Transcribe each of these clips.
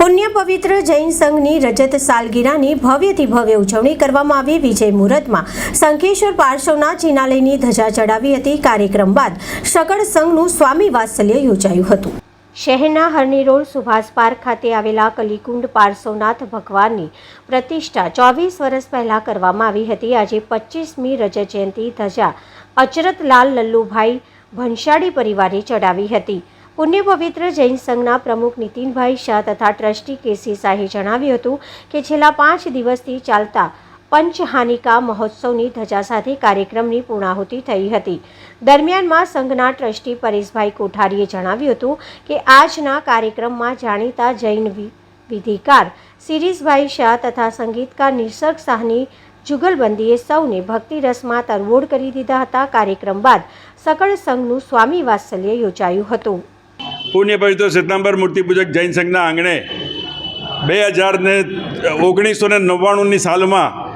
પુણ્ય પવિત્ર જૈન સંઘની રજત સાલગીરાની ભવ્યથી ભવ્ય ઉજવણી કરવામાં આવી. વિજય મુહૂર્તમાં શંખેશ્વર પાર્શ્વના ચિનાલયની ધજા ચડાવી હતી. કાર્યક્રમ બાદ સગળ સંઘનું સ્વામી વાત્સલ્ય યોજાયું હતું. શહેરના રોડ સુભાષ પાર્ક ખાતે આવેલા કલીકુંડ પાર્શ્વનાથ ભગવાનની પ્રતિષ્ઠા ચોવીસ વર્ષ પહેલાં કરવામાં આવી હતી. આજે પચીસમી રજત જયંતિ ધજા અચરતલાલ લલ્લુભાઈ ભંશાળી પરિવારે ચડાવી હતી. પુણ્ય પવિત્ર જૈન સંઘના પ્રમુખ નીતિનભાઈ શાહ તથા ટ્રસ્ટી કેસી શાહે જણાવ્યું હતું કે છેલ્લા પાંચ દિવસથી ચાલતા પંચહાનિકા મહોત્સવની ધજા સાથે કાર્યક્રમની પૂર્ણાહુતિ થઈ હતી. દરમિયાનમાં સંઘના ટ્રસ્ટી પરેશભાઈ કોઠારીએ જણાવ્યું હતું કે આજના કાર્યક્રમમાં જાણીતા જૈન વિધિકાર સિરીઝભાઈ શાહ તથા સંગીતકાર નિસર્ગ શાહની જુગલબંધીએ સૌને ભક્તિરસમાં તરવોડ કરી દીધા હતા. કાર્યક્રમ બાદ સકળ સંઘનું સ્વામી વાત્સલ્ય યોજાયું હતું. પુણ્ય પવિત્ર સિદ્ધાંબર મૂર્તિ પૂજક જૈન સંઘના આંગણે બે હજાર ને ઓગણીસો ને નવ્વાણુંની સાલમાં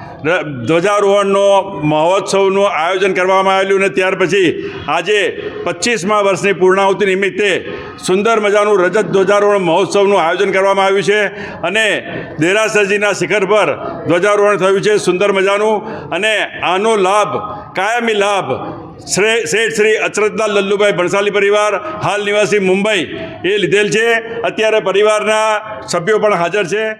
ધ્વજારોહણનો મહોત્સવનું આયોજન કરવામાં આવેલું ને ત્યાર પછી આજે પચીસમા વર્ષની પૂર્ણાહુતિ નિમિત્તે સુંદર મજાનું રજત ધ્વજારોહણ મહોત્સવનું આયોજન કરવામાં આવ્યું છે અને દેરાસરજીના શિખર પર ધ્વજારોહણ થયું છે સુંદર મજાનું અને આનો લાભ, કાયમી લાભ શ્રી, શેઠ શ્રી અચરતલાલ લલ્લુભાઈ ભણસાલી પરિવાર, હાલ નિવાસી મુંબઈ એ લીધેલ છે. અત્યારે પરિવારના સભ્યો પણ હાજર છે.